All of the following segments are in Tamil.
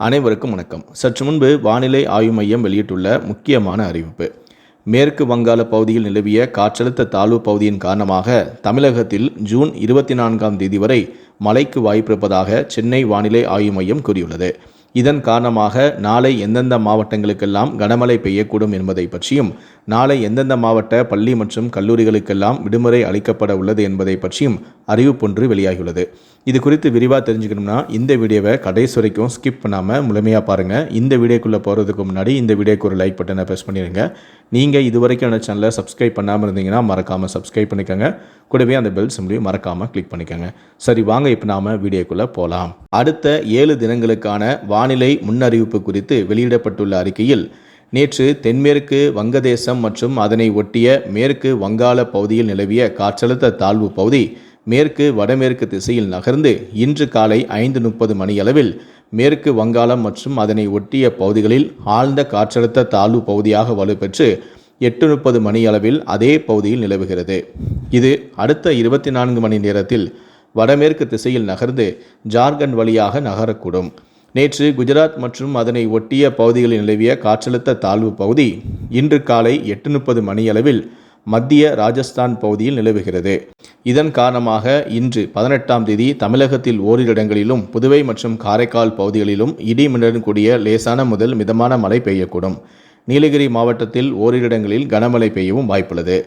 அனைவருக்கும் வணக்கம். சற்று முன்பு வானிலை ஆய்வு மையம் வெளியிட்டுள்ள முக்கியமான அறிவிப்பு. மேற்கு வங்காள பகுதியில் நிலவிய காற்றழுத்த தாழ்வு பகுதியின் காரணமாக தமிழகத்தில் ஜூன் இருபத்தி நான்காம் தேதி வரை மழைக்கு வாய்ப்பிருப்பதாக சென்னை வானிலை ஆய்வு மையம் கூறியுள்ளது. இதன் காரணமாக நாளை எந்தெந்த மாவட்டங்களுக்கெல்லாம் கனமழை பெய்யக்கூடும் என்பதை பற்றியும் நாளை எந்தெந்த மாவட்ட பள்ளி மற்றும் கல்லூரிகளுக்கெல்லாம் விடுமுறை அளிக்கப்பட உள்ளது என்பதை பற்றியும் அறிவிப்பொன்று வெளியாகியுள்ளது. இது குறித்து விரிவாக தெரிஞ்சுக்கணும்னா இந்த வீடியோவை கடைசி வரைக்கும் ஸ்கிப் பண்ணாமல் முழுமையாக பாருங்கள் இந்த வீடியோக்குள்ளே போகிறதுக்கு முன்னாடி இந்த வீடியோக்கு ஒரு லைக் பட்டனை ப்ரெஸ் பண்ணிடுங்க நீங்கள் இது வரைக்கும் சேனலை சப்ஸ்கிரைப் பண்ணாமல் இருந்தீங்கன்னா மறக்காமல் சப்ஸ்கிரைப் பண்ணிக்கோங்க. கூடவே அந்த பெல் சிம்லையும் மறக்காமல் கிளிக் பண்ணிக்கோங்க. சரி வாங்க இப்போ நாம் வீடியோக்குள்ளே போகலாம் அடுத்த ஏழு தினங்களுக்கான வானிலை முன்னறிவிப்பு குறித்து வெளியிடப்பட்டுள்ள அறிக்கையில் நேற்று தென்மேற்கு வங்கதேசம் மற்றும் அதனை ஒட்டிய மேற்கு வங்காள பகுதியில் நிலவிய காற்றழுத்த தாழ்வு பகுதி மேற்கு வடமேற்கு திசையில் நகர்ந்து இன்று காலை ஐந்து முப்பது மணியளவில் மேற்கு வங்காளம் மற்றும் அதனை ஒட்டிய பகுதிகளில் ஆழ்ந்த காற்றழுத்த தாழ்வு பகுதியாக வலுப்பெற்று எட்டு முப்பது மணியளவில் அதே பகுதியில் நிலவுகிறது. இது அடுத்த இருபத்தி நான்கு மணி நேரத்தில் வடமேற்கு திசையில் நகர்ந்து ஜார்க்கண்ட் வழியாக நகரக்கூடும். நேற்று குஜராத் மற்றும் அதனை ஒட்டிய பகுதிகளில் நிலவிய காற்றழுத்த தாழ்வு பகுதி இன்று காலை எட்டு முப்பது மணியளவில் மத்திய ராஜஸ்தான் பகுதியில் நிலவுகிறது. இதன் காரணமாக இன்று பதினெட்டாம் தேதி தமிழகத்தில் ஓரிரு இடங்களிலும் புதுவை மற்றும் காரைக்கால் பகுதிகளிலும் இடி மின்னுடன் கூடிய லேசான முதல் மிதமான மழை பெய்யக்கூடும். நீலகிரி மாவட்டத்தில் ஓரிரு இடங்களில் கனமழை பெய்யவும் வாய்ப்புள்ளது.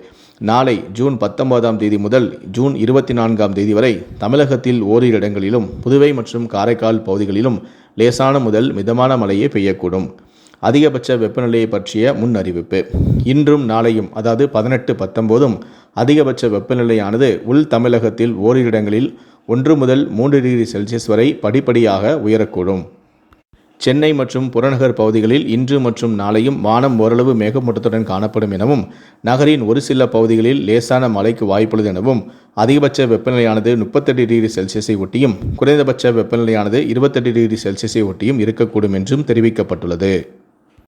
நாளை ஜூன் பத்தொன்பதாம் தேதி முதல் ஜூன் இருபத்தி நான்காம் தேதி வரை தமிழகத்தில் ஓரிரு இடங்களிலும் புதுவை மற்றும் காரைக்கால் பகுதிகளிலும் லேசான முதல் மிதமான மழையே பெய்யக்கூடும். அதிகபட்ச வெப்பநிலையை பற்றிய முன் அறிவிப்பு இன்றும் நாளையும் அதாவது பதினெட்டு பத்தொம்போதும் அதிகபட்ச வெப்பநிலையானது உள் தமிழகத்தில் ஓரிரு இடங்களில் ஒன்று முதல் மூன்று டிகிரி செல்சியஸ் வரை படிப்படியாக உயரக்கூடும். சென்னை மற்றும் புறநகர் பகுதிகளில் இன்று மற்றும் நாளையும் வானம் ஓரளவு மேகமூட்டத்துடன் காணப்படும் எனவும் நகரின் ஒரு சில பகுதிகளில் லேசான மழைக்கு வாய்ப்புள்ளது எனவும் அதிகபட்ச வெப்பநிலையானது முப்பத்தெட்டு டிகிரி செல்சியஸை ஒட்டியும் குறைந்தபட்ச வெப்பநிலையானது இருபத்தெட்டு டிகிரி செல்சியஸை ஒட்டியும் இருக்கக்கூடும் என்றும் தெரிவிக்கப்பட்டுள்ளது.